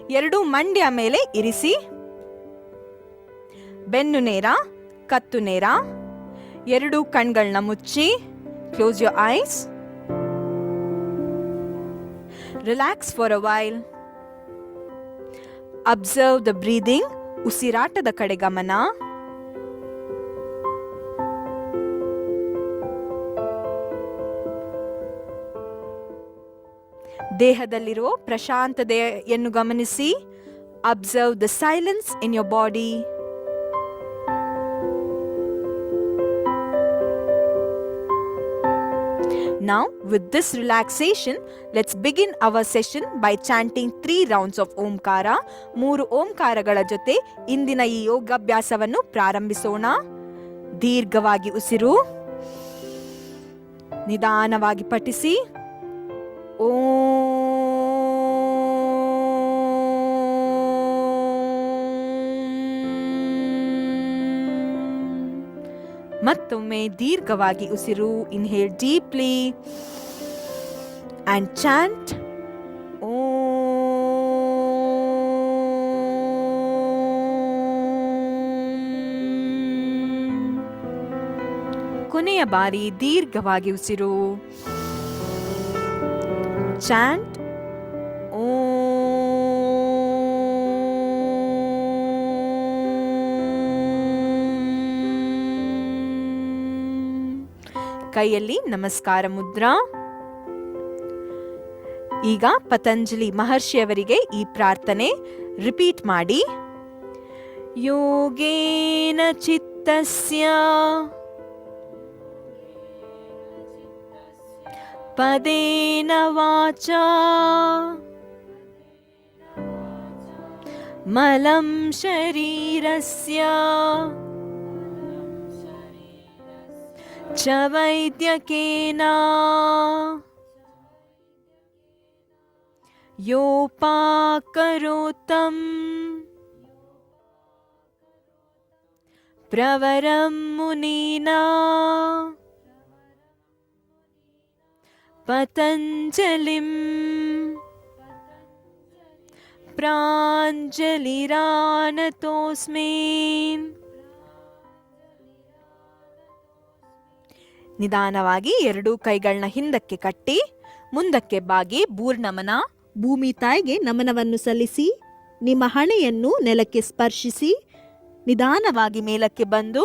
ಎರಡು ಮಂಡ್ಯ ಮೇಲೆ ಇರಿಸಿ. ಬೆನ್ನು ನೇರ, ಕತ್ತು ನೇರ, ಎರಡು ಕಣ್ಗಳನ್ನ ಮುಚ್ಚಿ close your eyes relax for a while observe the breathing ಉಸಿರಾಟದ ಕಡೆ ಗಮನ. ದೇಹದಲ್ಲಿರುವ ಪ್ರಶಾಂತತೆಯನ್ನು ಗಮನಿಸಿ. Observe the silence in your body Now, with this relaxation, let's begin our session by chanting three rounds of Omkara. ಮೂರು ಓಂಕಾರಗಳ ಜೊತೆ ಇಂದಿನ ಈ ಯೋಗಾಭ್ಯಾಸವನ್ನು ಪ್ರಾರಂಭಿಸೋಣ. ದೀರ್ಘವಾಗಿ ಉಸಿರು. ನಿಧಾನವಾಗಿ ಪಠಿಸಿ. ಮತ್ತೊಮ್ಮೆ ದೀರ್ಘವಾಗಿ ಉಸಿರು ಇನ್ಹೇಲ್ ಡೀಪ್ಲಿ ಅಂಡ್ ಚಾಂಟ್ ಕೊನೆಯ ಬಾರಿ ದೀರ್ಘವಾಗಿ ಉಸಿರು. ಚಾಂಟ್ ಕೈಯಲ್ಲಿ ನಮಸ್ಕಾರ ಮುದ್ರಾ. ಈಗ ಪತಂಜಲಿ ಮಹರ್ಷಿಯವರಿಗೆ ಈ ಪ್ರಾರ್ಥನೆ. ರಿಪೀಟ್ ಮಾಡಿ. ಯೋಗೇನ ಚಿತ್ತಸ್ಯ. पदेन वाचा। मलं शरीरस्य च वैद्यकेन। योपाकरोतम्। प्रवरं मुनिना। पतञ्जलिम् प्राञ्जलिरानतोऽस्मि ನಿಧಾನವಾಗಿ ಎರಡೂ ಕೈಗಳನ್ನ ಹಿಂದಕ್ಕೆ ಕಟ್ಟಿ ಮುಂದಕ್ಕೆ ಬಾಗಿ ಬೂರ್ಣಮನ ಭೂಮಿ ತಾಯಿಗೆ ನಮನವನ್ನು ಸಲ್ಲಿಸಿ ನಿಮ್ಮ ಹಣೆಯನ್ನು ನೆಲಕ್ಕೆ ಸ್ಪರ್ಶಿಸಿ ನಿಧಾನವಾಗಿ ಮೇಲಕ್ಕೆ ಬಂದು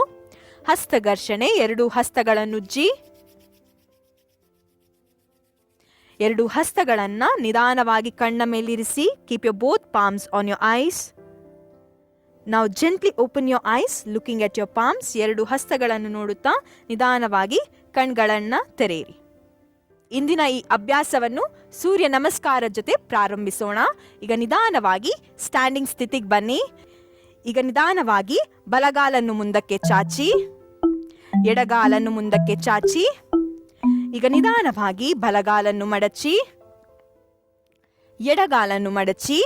ಹಸ್ತಘರ್ಷಣೆ ಎರಡು ಹಸ್ತಗಳನ್ನುಜ್ಜಿ ಎರಡು ಹಸ್ತಗಳನ್ನ ನಿಧಾನವಾಗಿ ಕಣ್ಣ ಮೇಲಿರಿಸಿ keep your both palms on your eyes ನಾವು gently open your eyes looking at your palms ಎರಡು ಹಸ್ತಗಳನ್ನು ನೋಡುತ್ತಾ ನಿಧಾನವಾಗಿ ಕಣ್ಗಳನ್ನು ತೆರೆಯಿರಿ. ಇಂದಿನ ಈ ಅಭ್ಯಾಸವನ್ನು ಸೂರ್ಯ ನಮಸ್ಕಾರ ಜೊತೆ ಪ್ರಾರಂಭಿಸೋಣ. ಈಗ ನಿಧಾನವಾಗಿ ಸ್ಟ್ಯಾಂಡಿಂಗ್ ಸ್ಥಿತಿಗೆ ಬನ್ನಿ. ಈಗ ನಿಧಾನವಾಗಿ ಬಲಗಾಲನ್ನು ಮುಂದಕ್ಕೆ ಚಾಚಿ. ಎಡಗಾಲನ್ನು ಮುಂದಕ್ಕೆ ಚಾಚಿ. ಈಗ ನಿಧಾನವಾಗಿ ಬಲಗಾಲನ್ನು ಮಡಚಿ, ಎಡಗಾಲನ್ನು ಮಡಚಿ,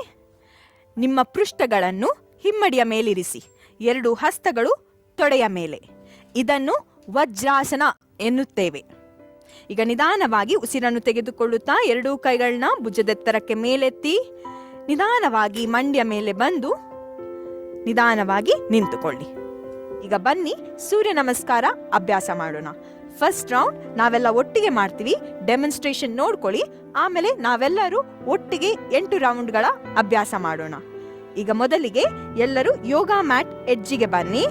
ನಿಮ್ಮ ಪೃಷ್ಠಗಳನ್ನು ಹಿಮ್ಮಡಿಯ ಮೇಲಿರಿಸಿ. ಎರಡು ಹಸ್ತಗಳು ತೊಡೆಯ ಮೇಲೆ. ಇದನ್ನು ವಜ್ರಾಸನ ಎನ್ನುತ್ತೇವೆ. ಈಗ ನಿಧಾನವಾಗಿ ಉಸಿರನ್ನು ತೆಗೆದುಕೊಳ್ಳುತ್ತಾ ಎರಡೂ ಕೈಗಳನ್ನ ಭುಜದೆತ್ತರಕ್ಕೆ ಮೇಲೆತ್ತಿ, ನಿಧಾನವಾಗಿ ಮಂಡ್ಯ ಮೇಲೆ ಬಂದು ನಿಧಾನವಾಗಿ ನಿಂತುಕೊಳ್ಳಿ. ಈಗ ಬನ್ನಿ ಸೂರ್ಯ ನಮಸ್ಕಾರ ಅಭ್ಯಾಸ ಮಾಡೋಣ. ಫಸ್ಟ್ ರೌಂಡ್ ನಾವೆಲ್ಲ ಒಟ್ಟಿಗೆ ಮಾಡ್ತೀವಿ. ಡೆಮನ್ಸ್ಟ್ರೇಷನ್ ನೋಡ್ಕೊಳ್ಳಿ. ಆಮೇಲೆ ನಾವೆಲ್ಲರೂ ಒಟ್ಟಿಗೆ ಎಂಟು ರೌಂಡ್ಗಳ ಅಭ್ಯಾಸ ಮಾಡೋಣ. ಈಗ ಮೊದಲಿಗೆ ಎಲ್ಲರೂ ಯೋಗ ಮ್ಯಾಟ್ ಎಡ್ಜಿಗೆ ಬನ್ನಿ.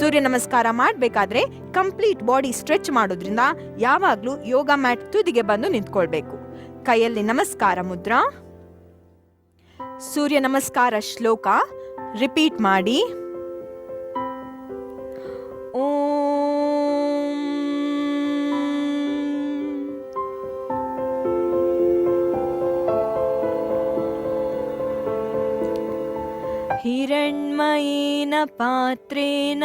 ಸೂರ್ಯ ನಮಸ್ಕಾರ ಮಾಡಬೇಕಾದ್ರೆ ಕಂಪ್ಲೀಟ್ ಬಾಡಿ ಸ್ಟ್ರೆಚ್ ಮಾಡೋದ್ರಿಂದ ಯಾವಾಗಲೂ ಯೋಗ ಮ್ಯಾಟ್ ತುದಿಗೆ ಬಂದು ನಿಂತ್ಕೊಳ್ಬೇಕು. ಕೈಯಲ್ಲಿ ನಮಸ್ಕಾರ ಮುದ್ರಾ. ಸೂರ್ಯ ನಮಸ್ಕಾರ ಶ್ಲೋಕ. ರಿಪೀಟ್ ಮಾಡಿ. हिरण्मयेन पात्रेण।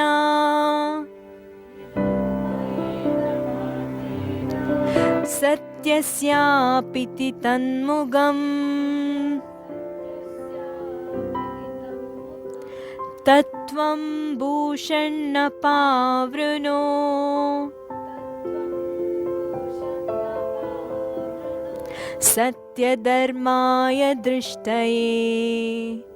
सत्यस्यापिति तन्मुगम्। तत्त्वं भूषण्ण पावृणो। सत्यधर्माय दृष्टये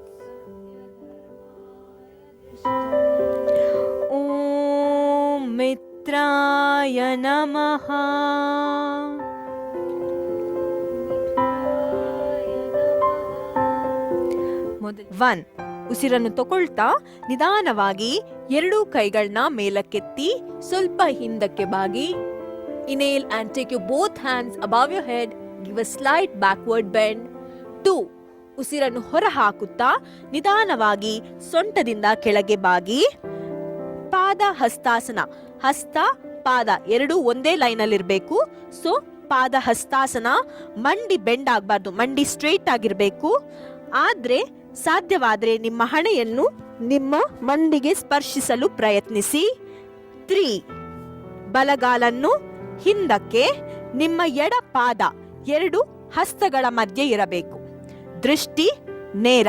ನಮಃ ಒನ್ ಉಸಿರನ್ನು ತಗೊಳ್ತಾ ನಿಧಾನವಾಗಿ ಎರಡೂ ಕೈಗಳನ್ನ ಮೇಲಕ್ಕೆತ್ತಿ ಸ್ವಲ್ಪ ಹಿಂದಕ್ಕೆ ಬಾಗಿ. Inhale and take you both hands above your head give a slight backward bend to ಉಸಿರನ್ನು ಹೊರಹಾಕುತ್ತಾ ನಿಧಾನವಾಗಿ ಸೊಂಟದಿಂದ ಕೆಳಗೆ ಬಾಗಿ. ಪಾದ ಹಸ್ತಾಸನ, ಹಸ್ತ ಪಾದ ಎರಡೂ ಒಂದೇ ಲೈನಲ್ಲಿ ಇರಬೇಕು ಸೊ ಪಾದ ಹಸ್ತಾಸನ ಮಂಡಿ ಬೆಂಡ್ ಆಗಬಾರ್ದು, ಮಂಡಿ ಸ್ಟ್ರೈಟ್ ಆಗಿರಬೇಕು. ಆದ್ರೆ, ಸಾಧ್ಯವಾದ್ರೆ ನಿಮ್ಮ ಹಣೆಯನ್ನು ನಿಮ್ಮ ಮಂಡಿಗೆ ಸ್ಪರ್ಶಿಸಲು ಪ್ರಯತ್ನಿಸಿ. ತ್ರೀ, ಬಲಗಾಲನ್ನು ಹಿಂದಕ್ಕೆ, ನಿಮ್ಮ ಎಡ ಪಾದ ಎರಡು ಹಸ್ತಗಳ ಮಧ್ಯೆ ಇರಬೇಕು. ದೃಷ್ಟಿ, ನೇರ,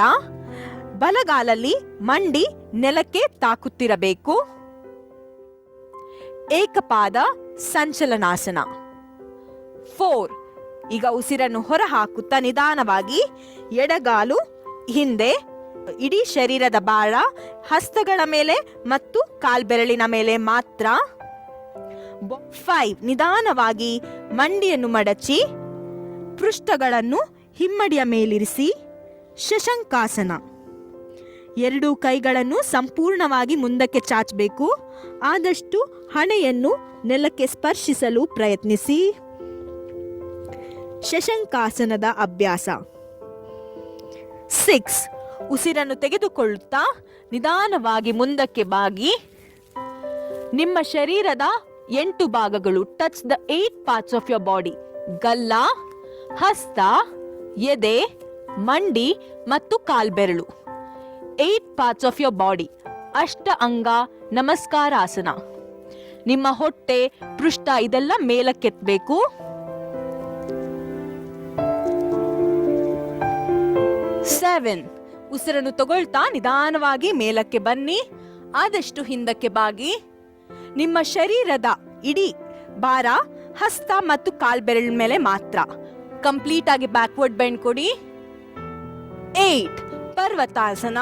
ಬಲಗಾಲಲ್ಲಿ ಮಂಡಿ ನೆಲಕ್ಕೆ ತಾಕುತ್ತಿರಬೇಕು. ಏಕಪಾದ ಸಂಚಲನಾಸನ. ಫೋರ್ ಈಗ ಉಸಿರನ್ನು ಹೊರಹಾಕುತ್ತಾ ನಿಧಾನವಾಗಿ ಎಡಗಾಲು, ಹಿಂದೆ, ಇಡೀ ಶರೀರದ ಬಾಳ, ಹಸ್ತಗಳ ಮೇಲೆ ಮತ್ತು ಕಾಲ್ಬೆರಳಿನ ಮೇಲೆ ಮಾತ್ರ. ಫೈವ್ ನಿಧಾನವಾಗಿ ಮಂಡಿಯನ್ನು ಮಡಚಿ, ಪೃಷ್ಠಗಳನ್ನು ಹಿಮ್ಮಡಿಯ ಮೇಲಿರಿಸಿ, ಶಶಂಕಾಸನ. ಎರಡೂ ಕೈಗಳನ್ನು ಸಂಪೂರ್ಣವಾಗಿ ಮುಂದಕ್ಕೆ ಚಾಚಬೇಕು. ಆದಷ್ಟು ಹಣೆಯನ್ನು ನೆಲಕ್ಕೆ ಸ್ಪರ್ಶಿಸಲು ಪ್ರಯತ್ನಿಸಿ. ಶಶಂಕಾಸನದ ಅಭ್ಯಾಸ. ಸಿಕ್ಸ್. ಉಸಿರನ್ನು ತೆಗೆದುಕೊಳ್ಳುತ್ತಾ ನಿಧಾನವಾಗಿ ಮುಂದಕ್ಕೆ ಬಾಗಿ. ನಿಮ್ಮ ಶರೀರದ ಎಂಟು ಭಾಗಗಳು touch the eight parts of your body ಗಲ್ಲ, ಹಸ್ತ, ಎದೆ, ಮಂಡಿ ಮತ್ತು ಕಾಲ್ಬೆರಳು. Eight parts of your body ಅಷ್ಟ ಅಂಗ ನಮಸ್ಕಾರಾಸನ. ನಿಮ್ಮ ಹೊಟ್ಟೆ, ಪೃಷ್ಠ ಇದೆಲ್ಲ ಮೇಲಕ್ಕೆತ್ತಬೇಕು ಸೆವೆನ್ ಉಸಿರನ್ನು ತಗೊಳ್ತಾ ನಿಧಾನವಾಗಿ ಮೇಲಕ್ಕೆ ಬನ್ನಿ. ಆದಷ್ಟು ಹಿಂದಕ್ಕೆ ಬಾಗಿ. ನಿಮ್ಮ ಶರೀರದ ಇಡೀ ಭಾರ, ಹಸ್ತ ಮತ್ತು ಕಾಲ್ಬೆರಳ ಮೇಲೆ ಮಾತ್ರ. ಕಂಪ್ಲೀಟ್ ಆಗಿ ಬ್ಯಾಕ್ವರ್ಡ್ ಬೆಂಡ್ ಕೊಡಿ. ಏಟ್ ಪರ್ವತಾಸನ.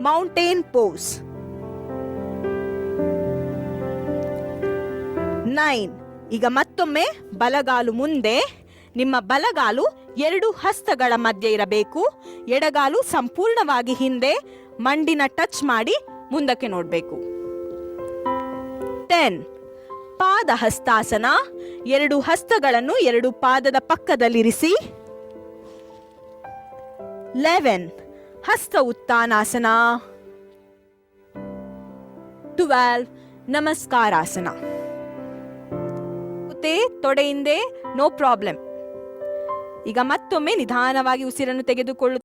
Mountain pose nine. ಈಗ ಮತ್ತೊಮ್ಮೆ ಬಲಗಾಲು ಮುಂದೆ. ನಿಮ್ಮ ಬಲಗಾಲು ಎರಡು ಹಸ್ತಗಳ ಮಧ್ಯೆ ಇರಬೇಕು. ಎಡಗಾಲು ಸಂಪೂರ್ಣವಾಗಿ ಹಿಂದೆ. ಮಂಡಿನ ಟಚ್ ಮಾಡಿ ಮುಂದಕ್ಕೆ ನೋಡಬೇಕು. ಟೆನ್. ಪಾದ ಹಸ್ತಾಸನ ಎರಡು ಹಸ್ತಗಳನ್ನು ಎರಡು ಪಾದದ ಪಕ್ಕದಲ್ಲಿರಿಸಿ. ಲೆವೆನ್. ಹಸ್ತ ಉತ್ಥಾನಾಸನ. ಟ್ವೆಲ್ವ್. ನಮಸ್ಕಾರಾಸನ. ಮತ್ತೆ ತೊಡೆಯಿಂದೆ ನೋ ಪ್ರಾಬ್ಲಮ್ ಈಗ ಮತ್ತೊಮ್ಮೆ ನಿಧಾನವಾಗಿ ಉಸಿರನ್ನು ತೆಗೆದುಕೊಳ್ಳು